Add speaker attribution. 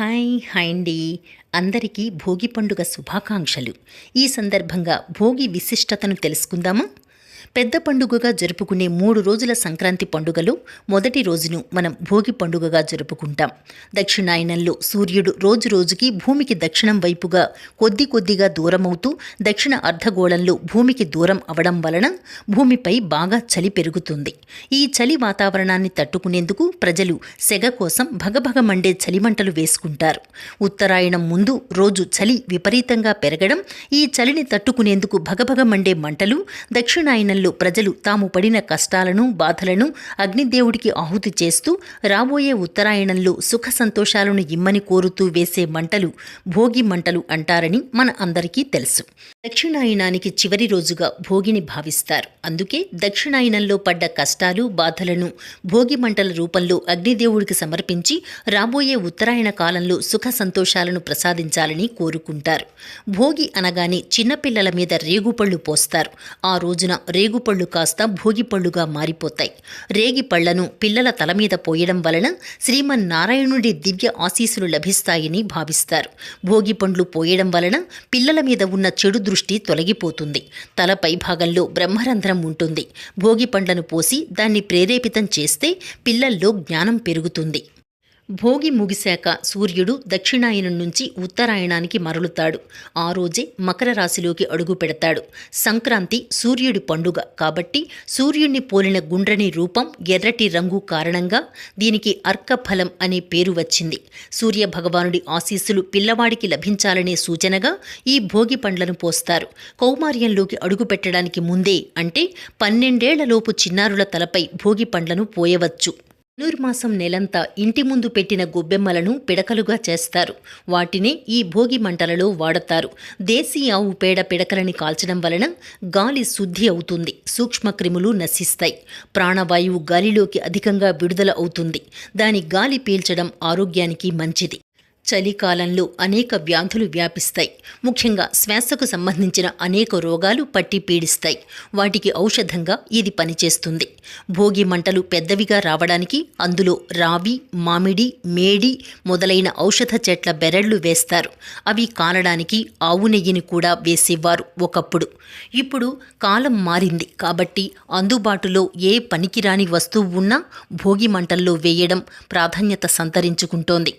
Speaker 1: Hi hi అండి. అందరికీ భోగి పండుగ శుభాకాంక్షలు. ఈ సందర్భంగా భోగి విశిష్టతను తెలుసుకుందామా? పెద్ద పండుగగా జరుపుకునే మూడు రోజుల సంక్రాంతి పండుగలో మొదటి రోజును మనం భోగి పండుగగా జరుపుకుంటాం. దక్షిణాయనంలో సూర్యుడు రోజు రోజుకి భూమికి దక్షిణం వైపుగా కొద్ది కొద్దిగా దూరమవుతూ దక్షిణ అర్ధగోళంలో భూమికి దూరం అవడం వలన భూమిపై బాగా చలి పెరుగుతుంది. ఈ చలి వాతావరణాన్ని తట్టుకునేందుకు ప్రజలు సెగ కోసం భగభగ మండే చలిమంటలు వేసుకుంటారు. ఉత్తరాయణం ముందు రోజు చలి విపరీతంగా పెరగడం ఈ చలిని తట్టుకునేందుకు భగభగ మండే మంటలు దక్షిణాయనంలో ప్రజలు తాము పడిన కష్టాలను బాధలను అగ్నిదేవుడికి ఆహుతి చేస్తూ రాబోయే ఉత్తరాయణంలో సుఖ సంతోషాలను ఇమ్మని కోరుతూ వేసే మంటలు భోగి మంటలు అంటారని మన అందరికీ తెలుసు. దక్షిణాయనానికి చివరి రోజుగా భోగిని భావిస్తారు. అందుకే దక్షిణాయనంలో పడ్డ కష్టాలు బాధలను భోగి మంటల రూపంలో అగ్నిదేవుడికి సమర్పించి రాబోయే ఉత్తరాయణ కాలంలో సుఖ సంతోషాలను ప్రసాదించాలని కోరుకుంటారు. భోగి అనగానే చిన్నపిల్లల మీద రేగుపళ్ళు పోస్తారు. ఆ రోజున రేగు రేగుపళ్ళు కాస్త భోగిపళ్ళుగా మారిపోతాయి. రేగి పళ్ళను పిల్లల తల మీద పోయడం వలన శ్రీమన్నారాయణుడి దివ్య ఆశీస్సులు లభిస్తాయని భావిస్తారు. భోగి పండ్లు పోయడం వలన పిల్లల మీద ఉన్న చెడు దృష్టి తొలగిపోతుంది. తల పైభాగంలో బ్రహ్మరంధ్రం ఉంటుంది. భోగి పండ్లను పోసి దాన్ని ప్రేరేపితం చేస్తే పిల్లల్లో జ్ఞానం పెరుగుతుంది. భోగి ముగిశాక సూర్యుడు దక్షిణాయనం నుంచి ఉత్తరాయణానికి మరలుతాడు. ఆ రోజే మకర రాశిలోకి అడుగు పెడతాడు. సంక్రాంతి సూర్యుడి పండుగ కాబట్టి సూర్యుడిని పోలిన గుండ్రని రూపం ఎర్రటి రంగు కారణంగా దీనికి అర్కఫలం అనే పేరు వచ్చింది. సూర్య భగవానుడి ఆశీస్సులు పిల్లవాడికి లభించాలనే సూచనగా ఈ భోగి పండ్లను పోస్తారు. కౌమార్యంలోకి అడుగు పెట్టడానికి ముందే అంటే పన్నెండేళ్ళలోపు చిన్నారుల తలపై భోగి పండ్లను పోయవచ్చు. ధనుర్మాసం నెలంతా ఇంటి ముందు పెట్టిన గొబ్బెమ్మలను పిడకలుగా చేస్తారు. వాటినే ఈ భోగి మంటలలో వాడతారు. దేశీ ఆవు పేడ పిడకలని కాల్చడం వలన గాలి శుద్ధి అవుతుంది. సూక్ష్మక్రిములు నశిస్తాయి. ప్రాణవాయువు గాలిలోకి అధికంగా విడుదల అవుతుంది. దాని గాలి పీల్చడం ఆరోగ్యానికి మంచిది. చలికాలంలో అనేక వ్యాధులు వ్యాపిస్తాయి. ముఖ్యంగా శ్వాసకు సంబంధించిన అనేక రోగాలు పట్టి పీడిస్తాయి. వాటికి ఔషధంగా ఇది పనిచేస్తుంది. భోగి మంటలు పెద్దవిగా రావడానికి అందులో రావి మామిడి మేడి మొదలైన ఔషధ చెట్ల బెరళ్ళు వేస్తారు. అవి కాలడానికి ఆవు నెయ్యిని కూడా వేసేవారు ఒకప్పుడు. ఇప్పుడు కాలం మారింది కాబట్టి అందుబాటులో ఏ పనికిరాని వస్తువు ఉన్నా భోగి మంటల్లో వేయడం ప్రాధాన్యత సంతరించుకుంటోంది.